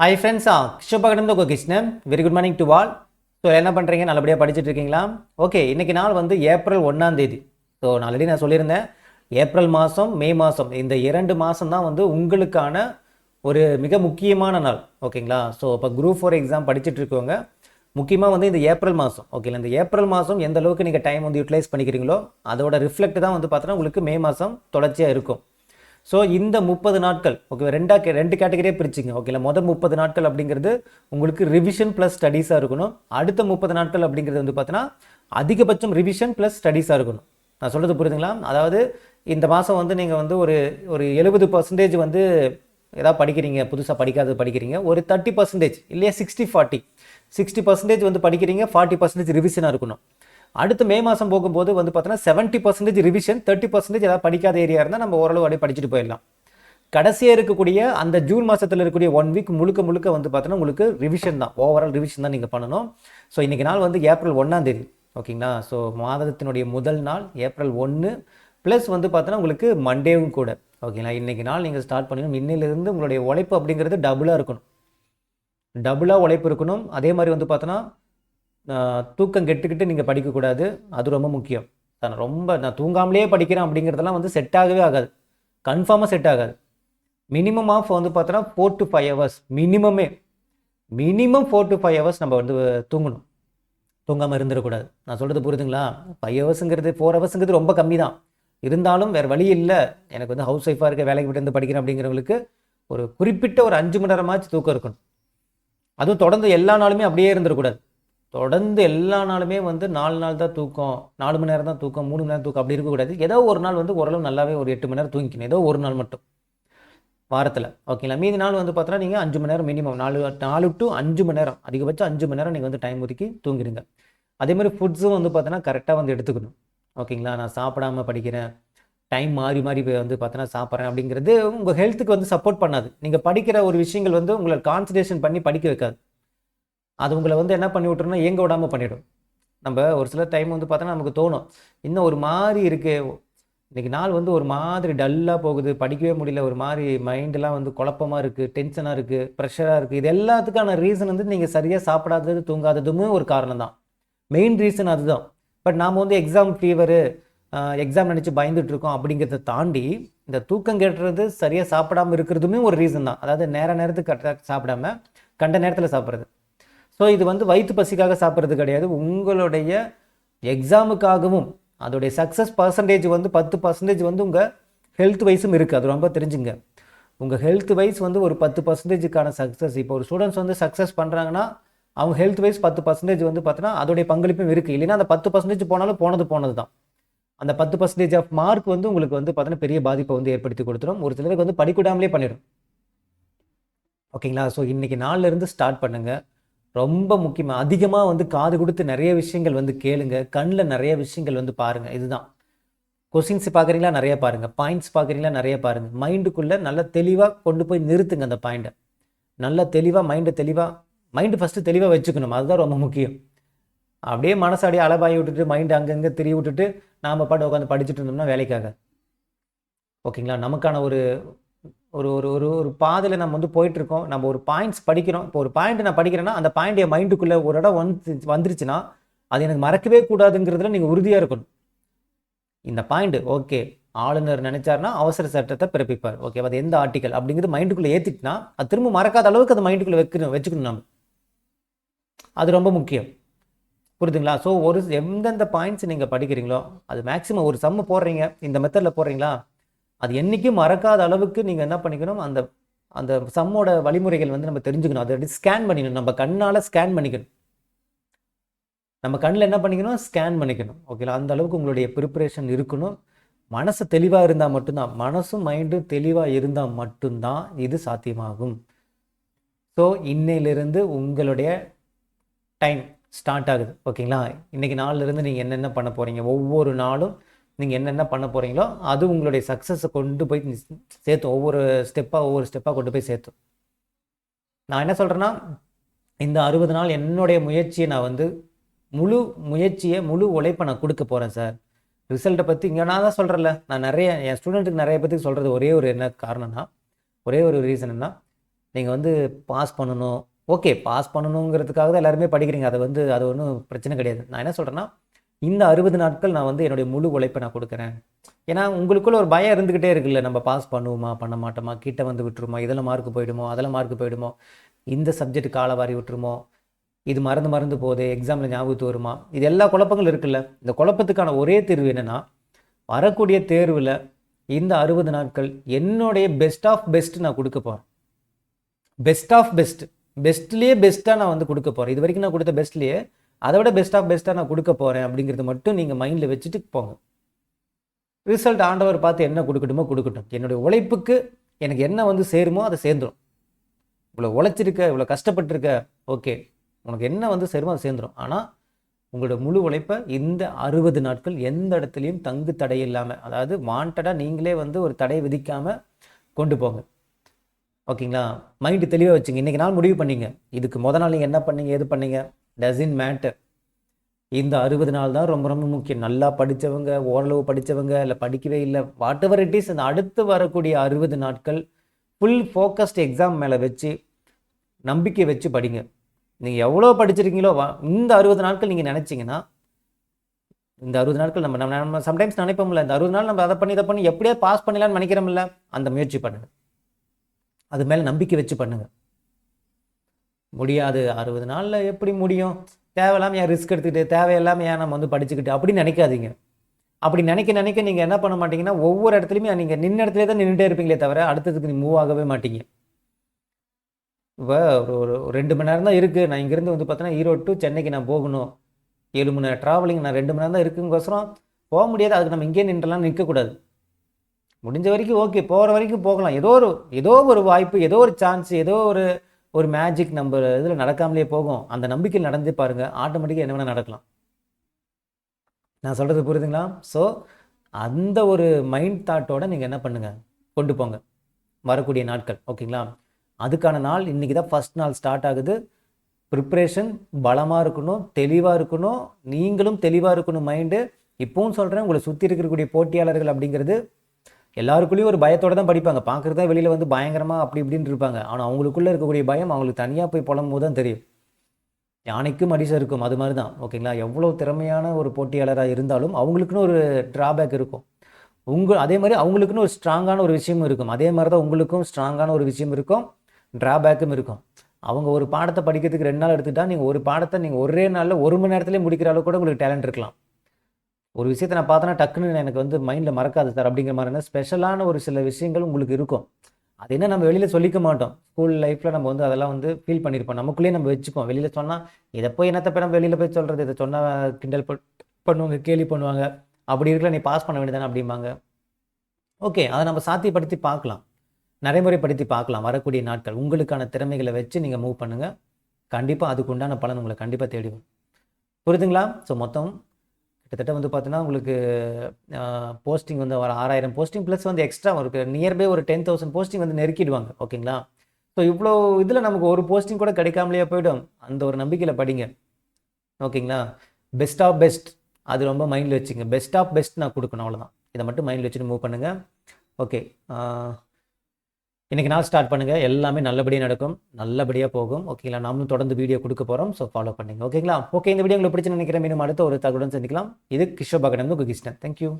Hi ஃப்ரெண்ட்ஸா கிருஷ்ணபகடம் தான் Krishnan. Very good morning to all so என்ன பண்ணுறீங்க நல்லபடியாக படிச்சுட்டு இருக்கீங்களா ஓகே இன்னைக்கு நாள் வந்து ஏப்ரல் ஒன்றாம் தேதி. ஸோ நான் ஆல்ரெடி நான் சொல்லியிருந்தேன். ஏப்ரல் மாதம் மே மாதம் இந்த இரண்டு மாதம் தான் வந்து உங்களுக்கான ஒரு மிக முக்கியமான நாள். ஓகேங்களா ஸோ இப்போ குரூப் ஃபோர் எக்ஸாம் படிச்சுட்டு இருக்கவங்க முக்கியமாக வந்து இந்த ஏப்ரல் மாதம் ஓகேங்களா இந்த ஏப்ரல் மாதம் எந்த அளவுக்கு நீங்கள் டைம் வந்து யூட்டிலைஸ் பண்ணிக்கிறீங்களோ அதோட ரிஃப்ளெக்ட் தான் வந்து பார்த்தோன்னா உங்களுக்கு மே மாதம் தொடர்ச்சியாக இருக்கும். ஸோ இந்த முப்பது நாட்கள் ஓகே ரெண்டா கே- ரெண்டு கேட்டகரியே பிரிச்சுங்க ஓகேங்களா மொதல் முப்பது நாட்கள் அப்படிங்கிறது உங்களுக்கு ரிவிஷன் ப்ளஸ் ஸ்டடீஸாக இருக்கணும். அடுத்த முப்பது நாட்கள் அப்படிங்கிறது வந்து பார்த்தீங்கன்னா அதிகபட்சம் ரிவிஷன் ப்ளஸ் ஸ்டடீஸாக இருக்கணும். நான் சொல்கிறது புரியுதுங்களா? அதாவது இந்த மாதம் வந்து நீங்கள் வந்து ஒரு ஒரு எழுபது பர்சன்டேஜ் வந்து ஏதாவது படிக்கிறீங்க புதுசாக படிக்காதது படிக்கிறீங்க ஒரு தேர்ட்டி பர்சன்டேஜ் இல்லையா சிக்ஸ்டி ஃபார்ட்டி சிக்ஸ்டி பர்சன்டேஜ் வந்து படிக்கிறீங்க ஃபார்ட்டி பர்சன்டேஜ் ரிவிஷனாக இருக்கணும். அடுத்து மே மாதம் போகும்போது வந்து பார்த்தோன்னா seventy percentage revision thirty percentage ஏதாவது படிக்காத ஏரியா இருந்தால் நம்ம ஓரளவு அப்படியே படிச்சுட்டு போயிடலாம். கடைசியாக இருக்கக்கூடிய அந்த ஜூன் மாதத்தில் இருக்கக்கூடிய ஒன் வீக் முழுக்க முழுக்க வந்து பார்த்தோன்னா உங்களுக்கு ரிவிஷன் தான். ஓவரால் ரிவிஷன் தான் நீங்கள் பண்ணணும். ஸோ இன்றைக்கி நாள் வந்து ஏப்ரல் ஒன்றாம் தேதி. ஓகேங்களா ஸோ மாதத்தினுடைய முதல் நாள் ஏப்ரல் ஒன்று ப்ளஸ் வந்து பார்த்தோன்னா உங்களுக்கு மண்டேவும் கூட. ஓகேங்களா இன்றைக்கி நாள் நீங்கள் ஸ்டார்ட் பண்ணணும். இன்னிலிருந்து உங்களுடைய உழைப்பு அப்படிங்கிறது டபுளாக இருக்கணும். டபுளாக உழைப்பு இருக்கணும். அதே மாதிரி வந்து பார்த்தோன்னா தூக்கம் கெட்டுக்கிட்டு நீங்கள் படிக்கக்கூடாது. அது ரொம்ப முக்கியம். நான் ரொம்ப நான் தூங்காமலே படிக்கிறேன் அப்படிங்கிறதெல்லாம் வந்து செட் ஆகவே ஆகாது. கன்ஃபார்மாக செட் ஆகாது. மினிமம் ஆஃப் வந்து பார்த்தோன்னா four to five hours மினிமமே minimum four to five hours நம்ம வந்து தூங்கணும். தூங்காமல் இருந்துடக்கூடாது. நான் சொல்கிறது புரியுதுங்களா? ஃபைவ் ஹவர்ஸுங்கிறது ஃபோர் ஹவர்ஸுங்கிறது ரொம்ப கம்மி தான் இருந்தாலும் வேறு வழி இல்லை. எனக்கு வந்து ஹவுஸ் ஒய்ஃபாக இருக்க வேலைக்கு விட்டு வந்து படிக்கிறேன் அப்படிங்கிறவங்களுக்கு ஒரு குறிப்பிட்ட ஒரு அஞ்சு மணி நேரமாச்சு தூக்கம் இருக்கணும். அதுவும் தொடர்ந்து எல்லா நாளுமே அப்படியே இருந்துடக்கூடாது. தொடர்ந்து எல்லா நாளுமே வந்து நாலு நாள் தான் தூக்கம் நாலு மணி நேரம் தான் தூக்கம் மூணு மணி நேரம் தூக்கம் அப்படி இருக்கக்கூடாது. ஏதோ ஒரு நாள் வந்து ஓரளவு நல்லாவே ஒரு எட்டு மணி நேரம் தூங்கிக்கணும். ஏதோ ஒரு நாள் மட்டும். வாரத்தில். ஓகேங்களா? மீதி நாள் வந்து பார்த்தோன்னா நீங்கள் அஞ்சு மணி நேரம் மினிமம் நாலு நாலு டு அஞ்சு மணி நேரம். அதிகபட்சம் அஞ்சு மணி நேரம் நீங்கள் வந்து டைம் ஒதுக்கி தூங்கிடுங்க. அதே மாதிரி ஃபுட்ஸும் வந்து பார்த்தோன்னா கரெக்டாக வந்து எடுத்துக்கணும். ஓகேங்களா? நான் சாப்பிடாம படிக்கிறேன். டைம் மாறி மாறி போய் வந்து பார்த்தோன்னா சாப்பிட்றேன் அப்படிங்கிறது உங்கள் ஹெல்த்துக்கு வந்து சப்போர்ட் பண்ணாது. நீங்கள் படிக்கிற ஒரு விஷயங்கள் வந்து உங்களை கான்சன்ட்ரேஷன் பண்ணி படிக்க வைக்காது. அது உங்களை வந்து என்ன பண்ணி விட்டுருன்னா இயங்க விடாமல் பண்ணிவிடும் நம்ம ஒரு சில டைம் வந்து பார்த்தோன்னா நமக்கு தோணும் இன்னும் ஒரு மாதிரி இருக்குது இன்றைக்கி நாள் வந்து ஒரு மாதிரி டல்லாக போகுது படிக்கவே முடியல ஒரு மாதிரி மைண்டெல்லாம் வந்து குழப்பமாக இருக்குது டென்ஷனாக இருக்குது ப்ரெஷராக இருக்குது இது எல்லாத்துக்கான ரீசன் வந்து நீங்கள் சரியாக சாப்பிடாதது தூங்காததுமே ஒரு காரணம் தான். மெயின் ரீசன் அதுதான். பட் நாம் வந்து எக்ஸாம் ஃபீவரு எக்ஸாம் நினச்சி பயந்துட்டு இருக்கோம் அப்படிங்கிறத தாண்டி இந்த தூக்கம் கெட்டுறது சரியாக சாப்பிடாம இருக்கிறதுமே ஒரு ரீசன் தான். அதாவது நேர நேரத்துக்கு கரெக்டாக சாப்பிடாம கண்ட நேரத்தில் சாப்பிட்றது. ஸோ இது வந்து வயிற்று பசிக்காக சாப்பிட்றது கிடையாது. உங்களுடைய எக்ஸாமுக்காகவும் அதோடைய சக்ஸஸ் பர்சன்டேஜ் வந்து பத்து பர்சன்டேஜ் வந்து உங்கள் ஹெல்த் வைஸும் இருக்குது அது ரொம்ப தெரிஞ்சுங்க. உங்கள் ஹெல்த் வைஸ் வந்து ஒரு பத்து பர்சன்டேஜுக்கான சக்ஸஸ் இப்போ ஒரு ஸ்டூடெண்ட்ஸ் வந்து சக்ஸஸ் பண்ணுறாங்கன்னா அவங்க ஹெல்த் வைஸ் பத்து பர்சன்டேஜ் வந்து பார்த்தோன்னா அதோடைய பங்களிப்பும் இருக்குது இல்லைன்னா அந்த பத்து பர்சன்டேஜ் போனாலும் போனது போனது தான் அந்த பத்து பர்சன்டேஜ் ஆஃப் மார்க் வந்து உங்களுக்கு வந்து பார்த்தீங்கன்னா பெரிய பாதிப்பை வந்து ஏற்படுத்தி கொடுத்துரும். ஒரு சிலருக்கு வந்து படிக்கூடாமலே பண்ணிடும். ஓகேங்களா ஸோ இன்றைக்கி நாளில் இருந்து ஸ்டார்ட் பண்ணுங்க. ரொம்ப முக்கியமாக அதிகமாக வந்து காது கொடுத்து நிறைய விஷயங்கள் வந்து கேளுங்க. கண்ணில் நிறைய விஷயங்கள் வந்து பாருங்க. இதுதான். கொஸ்டின்ஸ் பார்க்குறீங்களா? நிறைய பாருங்க. பாயிண்ட்ஸ் பார்க்குறீங்களா? நிறைய பாருங்க. மைண்டுக்குள்ளே நல்லா தெளிவாக கொண்டு போய் நிறுத்துங்க அந்த பாயிண்ட்டை நல்ல தெளிவாக மைண்டை தெளிவாக மைண்டு ஃபஸ்ட்டு தெளிவாக வச்சுக்கணும். அதுதான் ரொம்ப முக்கியம். அப்படியே மனசு அப்படியே அலபாயி விட்டுட்டு மைண்டு அங்கங்கே திரிய விட்டுட்டு நாம் பாட்டு உட்காந்து படிச்சுட்டு இருந்தோம்னா வேலைக்காக. ஓகேங்களா? நமக்கான ஒரு ஒரு ஒரு ஒரு ஒரு பாதையில் நம்ம வந்து போயிட்டுருக்கோம். நம்ம ஒரு பாயிண்ட்ஸ் படிக்கிறோம். இப்போ ஒரு பாயிண்ட் நான் படிக்கிறேன்னா அந்த பாயிண்ட் என் மைண்டுக்குள்ளே ஒரு இடம் வந்து வந்துருச்சுன்னா அது எனக்கு மறக்கவே கூடாதுங்கிறதுல நீங்கள் உறுதியாக இருக்கணும். இந்த பாயிண்ட் ஓகே ஆளுநர் நினைச்சாருன்னா அவசர சட்டத்தை பிறப்பிப்பார். ஓகே அது எந்த ஆர்டிக்கல் அப்படிங்கிறது மைண்டுக்குள்ளே ஏற்றிட்டுனா அது திரும்ப மறக்காத அளவுக்கு அது மைண்டுக்குள்ளே வைக்கணும் வச்சுக்கணும் நம்ம அது ரொம்ப முக்கியம். புரியுதுங்களா? ஸோ ஒரு எந்தெந்த பாயிண்ட்ஸ் நீங்கள் படிக்கிறீங்களோ அது மேக்ஸிமம் ஒரு சம்மு போடுறீங்க. இந்த மெத்தடில் போடுறீங்களா? அது என்றைக்கும் மறக்காத அளவுக்கு நீங்கள் என்ன பண்ணிக்கணும் அந்த அந்த சம்மோட வழிமுறைகள் வந்து நம்ம தெரிஞ்சுக்கணும். அதை ஸ்கேன் பண்ணிக்கணும். நம்ம கண்ணால் ஸ்கேன் பண்ணிக்கணும். நம்ம கண்ணில் என்ன பண்ணிக்கணும்? ஸ்கேன் பண்ணிக்கணும். ஓகேங்களா அந்த அளவுக்கு உங்களுடைய ப்ரிப்பரேஷன் இருக்கணும். மனசு தெளிவாக இருந்தால் மட்டும்தான். மனசும் மைண்டும் தெளிவாக இருந்தால் மட்டும்தான் இது சாத்தியமாகும். ஸோ இன்னையிலிருந்து உங்களுடைய டைம் ஸ்டார்ட் ஆகுது. ஓகேங்களா இன்றைக்கி நாளிலிருந்து நீங்கள் என்னென்ன பண்ண போகிறீங்க ஒவ்வொரு நாளும் நீங்கள் என்னென்ன பண்ண போகிறீங்களோ அது உங்களுடைய சக்ஸஸை கொண்டு போய் சேர்த்தும் ஒவ்வொரு ஸ்டெப்பாக ஒவ்வொரு ஸ்டெப்பாக கொண்டு போய் சேர்த்தும் நான் என்ன சொல்கிறேன்னா இந்த அறுபது நாள் என்னுடைய முயற்சியை நான் வந்து முழு முயற்சியை முழு உழைப்பை நான் கொடுக்க போகிறேன் சார் ரிசல்ட்டை பற்றி இங்கே நான் தான் சொல்கிறேன்ல நான் நிறைய என் ஸ்டூடெண்ட்டுக்கு நிறைய பேத்துக்கு சொல்கிறது ஒரே ஒரு என்ன காரணம்னா ஒரே ஒரு ரீசன் என்ன நீங்கள் வந்து பாஸ் பண்ணணும். ஓகே பாஸ் பண்ணணுங்கிறதுக்காக தான் எல்லாருமே படிக்கிறீங்க. அதை வந்து அது ஒன்றும் பிரச்சனை கிடையாது. நான் என்ன சொல்கிறேன்னா இந்த அறுபது நாட்கள் நான் வந்து என்னுடைய முழு உழைப்பை நான் கொடுக்குறேன். ஏன்னா உங்களுக்குள்ள ஒரு பயம் இருந்துக்கிட்டே இருக்குல்ல நம்ம பாஸ் பண்ணுவோமா பண்ண மாட்டோமா கிட்ட வந்து விட்டுருமா இதில் மார்க் போயிடுமோ அதில் மார்க் போயிடுமோ இந்த சப்ஜெக்ட் காலை வாரி விட்டுருமோ இது மறந்து மறந்து போகுது எக்ஸாமில் ஞாபகத்து வருமா? இது எல்லா குழப்பங்களும் இருக்குல்ல. இந்த குழப்பத்துக்கான ஒரே தீர்வு என்னென்னா வரக்கூடிய தேர்வில் இந்த அறுபது நாட்கள் என்னுடைய பெஸ்ட் ஆஃப் பெஸ்ட் நான் கொடுக்க போகிறேன் பெஸ்ட் ஆஃப் பெஸ்ட் பெஸ்ட்லேயே பெஸ்ட்டாக நான் வந்து கொடுக்க போகிறேன் இது வரைக்கும் நான் கொடுத்த பெஸ்ட்லேயே அதை விட பெஸ்ட் ஆஃப் பெஸ்ட்டாக நான் கொடுக்க போகிறேன் அப்படிங்கிறது மட்டும் நீங்கள் மைண்டில் வச்சுட்டு போங்க. ரிசல்ட் ஆண்டவர் பார்த்து என்ன கொடுக்கட்டுமோ கொடுக்கட்டும். என்னுடைய உழைப்புக்கு எனக்கு என்ன வந்து சேருமோ அதை சேர்ந்துடும் இவ்வளோ உழைச்சிருக்க இவ்வளோ கஷ்டப்பட்டிருக்க ஓகே உனக்கு என்ன வந்து சேருமோ அதை சேர்ந்துடும் ஆனால் உங்களோட முழு உழைப்பை இந்த அறுபது நாட்கள் எந்த இடத்துலையும் தங்கு தடை இல்லாமல் அதாவது வாண்டடாக நீங்களே வந்து ஒரு தடை விதிக்காமல் கொண்டு போங்க. ஓகேங்களா மைண்டு தெளிவாக வச்சுங்க. இன்றைக்கி நாள் முடிவு பண்ணிங்க. இதுக்கு முத நாள் நீங்கள் என்ன பண்ணீங்க எது பண்ணீங்க? டசின் மேட்டர் இந்த அறுபது நாள் தான் ரொம்ப ரொம்ப முக்கியம். நல்லா படித்தவங்க ஓரளவு படித்தவங்க இல்லை படிக்கவே இல்லை வாட் எவர் இட் இஸ் அந்த அடுத்து வரக்கூடிய அறுபது நாட்கள் ஃபுல் ஃபோக்கஸ்ட் எக்ஸாம் மேலே வச்சு நம்பிக்கை வச்சு படிங்க. நீங்கள் எவ்வளோ படிச்சிருக்கீங்களோ வா இந்த அறுபது நாட்கள் நீங்கள் நினச்சிங்கன்னா இந்த அறுபது நாட்கள் நம்ம நம்ம நம்ம சம்டைம்ஸ் நினைப்போம்ல இந்த அறுபது நாள் நம்ம அதை பண்ணி இதை பண்ணி எப்படியாவது பாஸ் பண்ணிடலாம்னு நினைக்கிறோம்ல அந்த முயற்சி பண்ணுங்க. அது மேலே நம்பிக்கை வச்சு பண்ணுங்கள் முடியாது. அறுபது நாளில் எப்படி முடியும்? தேவையில்லாமல் ஏன் ரிஸ்க் எடுத்துக்கிட்டு தேவையில்லாமல் ஏன் நம்ம வந்து படிச்சுக்கிட்டு? அப்படின்னு நினைக்காதீங்க. அப்படி நினைக்க நினைக்க நீங்கள் என்ன பண்ண மாட்டீங்கன்னா ஒவ்வொரு இடத்துலையுமே நீங்கள் நின்ன இடத்துல தான் நின்றுட்டே இருப்பீங்களே தவிர அடுத்ததுக்கு நீ மூவ் ஆகவே மாட்டீங்க. இப்போ ஒரு ஒரு ரெண்டு மணி நேரம் தான் இருக்குது நான் இங்கேருந்து வந்து பார்த்தீங்கன்னா ஈரோடு டு சென்னைக்கு நான் போகணும். ஏழு மணி நேரம் ட்ராவலிங் நான் ரெண்டு மணி நேரம் தான் இருக்குங்கோசரம். போக முடியாது. அதுக்கு நம்ம இங்கேயே நின்றுலாம் நிற்கக்கூடாது. முடிஞ்ச வரைக்கும் ஓகே போகிற வரைக்கும் போகலாம். ஏதோ ஒரு ஏதோ ஒரு வாய்ப்பு ஏதோ ஒரு சான்ஸ் ஏதோ ஒரு ஒரு மேஜிக் நம்ம இதில் நடக்காமலே போகும். அந்த நம்பிக்கையில் நடந்து பாருங்கள் ஆட்டோமேட்டிக்காக என்ன வேணால் நடக்கலாம். நான் சொல்கிறது புரியுதுங்களா? ஸோ அந்த ஒரு மைண்ட் தாட்டோட நீங்கள் என்ன பண்ணுங்கள் கொண்டு போங்க. வரக்கூடிய நாட்கள் ஓகேங்களா? அதுக்கான நாள் இன்றைக்கி தான் ஃபஸ்ட் நாள் ஸ்டார்ட் ஆகுது. ப்ரிப்ரேஷன் பலமாக இருக்கணும் தெளிவாக இருக்கணும். நீங்களும் தெளிவாக இருக்கணும் மைண்டு இப்போவும் சொல்கிறேன் உங்களை சுற்றி இருக்கக்கூடிய போட்டியாளர்கள் அப்படிங்கிறது எல்லாருக்குள்ளேயும் ஒரு பயத்தோடு தான் படிப்பாங்க. பார்க்குறது தான் வெளியில் வந்து பயங்கரமாக அப்படி இப்படின்னு இருப்பாங்க. ஆனால் அவங்களுக்குள்ளே இருக்கக்கூடிய பயம் அவங்களுக்கு தனியாக போய் புலம்பும் போது தான் தெரியும். யானைக்கும் அடிசை இருக்கும். அது மாதிரி தான். ஓகேங்களா? எவ்வளோ திறமையான ஒரு போட்டியாளராக இருந்தாலும் அவங்களுக்குன்னு ஒரு ட்ராபேக் இருக்கும். உங்கள் அதே மாதிரி அவங்களுக்குன்னு ஒரு ஸ்ட்ராங்கான ஒரு விஷயமும் இருக்கும். அதே மாதிரி தான் உங்களுக்கும் ஸ்ட்ராங்கான ஒரு விஷயம் இருக்கும். ட்ராபேக்கும் இருக்கும். அவங்க ஒரு பாடத்தை படிக்கிறதுக்கு ரெண்டு நாள் எடுத்துக்கிட்டா நீங்கள் ஒரு பாடத்தை நீங்கள் ஒரே நாளில் ஒரு மணி நேரத்துலேயே முடிக்கிற அளவுக்கு கூட உங்களுக்கு டேலண்ட் இருக்கலாம். ஒரு விஷயத்தை நான் பார்த்தேன்னா டக்குன்னு எனக்கு வந்து மைண்டில் மறக்காது சார் அப்படிங்கிற மாதிரினா ஸ்பெஷலான ஒரு சில விஷயங்கள் உங்களுக்கு இருக்கும். அது என்ன நம்ம வெளியில் சொல்லிக்க மாட்டோம். ஸ்கூல் லைஃப்பில் நம்ம வந்து அதெல்லாம் வந்து ஃபீல் பண்ணியிருப்போம் நமக்குள்ளேயே நம்ம வச்சுப்போம் வெளியில் சொன்னால் இதை போய் என்னத்தை போய் நம்ம வெளியில் போய் சொல்கிறது இதை சொன்னால் கிண்டல் பண்ணுவாங்க கேலி பண்ணுவாங்க. அப்படி இருக்கல நீ பாஸ் பண்ண வேண்டியதானே அப்படிம்பாங்க. ஓகே அதை நம்ம சாத்தியப்படுத்தி பார்க்கலாம். நடைமுறைப்படுத்தி பார்க்கலாம். வரக்கூடிய நாட்கள் உங்களுக்கான திறமைகளை வச்சு நீங்கள் மூவ் பண்ணுங்கள் கண்டிப்பாக அதுக்கு உண்டான பலன் உங்களை கண்டிப்பாக தேடிவோம் புரியுதுங்களா ஸோ மொத்தம் கிட்டத்தட்ட வந்து பார்த்தீங்கன்னா உங்களுக்கு போஸ்டிங் வந்து ஒரு ஆறாயிரம் போஸ்டிங் ப்ளஸ் வந்து எக்ஸ்ட்ரா ஒரு நியர்பை ஒரு டென் தௌசண்ட் போஸ்டிங் வந்து நெருக்கிடுவாங்க. ஓகேங்களா ஸோ இவ்வளோ இதில் நமக்கு ஒரு போஸ்டிங் கூட கிடைக்காமலேயே போயிடும். அந்த ஒரு நம்பிக்கையில் படிங்க. ஓகேங்களா பெஸ்ட் ஆஃப் பெஸ்ட் அது ரொம்ப மைண்டில் வச்சுங்க. பெஸ்ட் ஆஃப் பெஸ்ட் நான் கொடுக்கணும். அவ்வளோதான் இதை மட்டும் மைண்டில் வச்சுட்டு மூவ் பண்ணுங்கள் ஓகே இன்றைக்கி நாள் ஸ்டார்ட் பண்ணுங்கள் எல்லாமே நல்லபடியாக நடக்கும். நல்லபடியாக போகும். ஓகேங்களா நாமளும் தொடர்ந்து வீடியோ கொடுக்க போகிறோம் ஸோ ஃபாலோ பண்ணுங்க. ஓகேங்களா ஓகே இந்த வீடியோ உங்களுக்கு பிடிச்சி நினைக்கிறேன். மீண்டும் அடுத்த ஒரு தகவலுடன் சந்திக்கலாம். இது கிஷோபாகடம் உங்கள் கிருஷ்ணன் தேங்க்யூ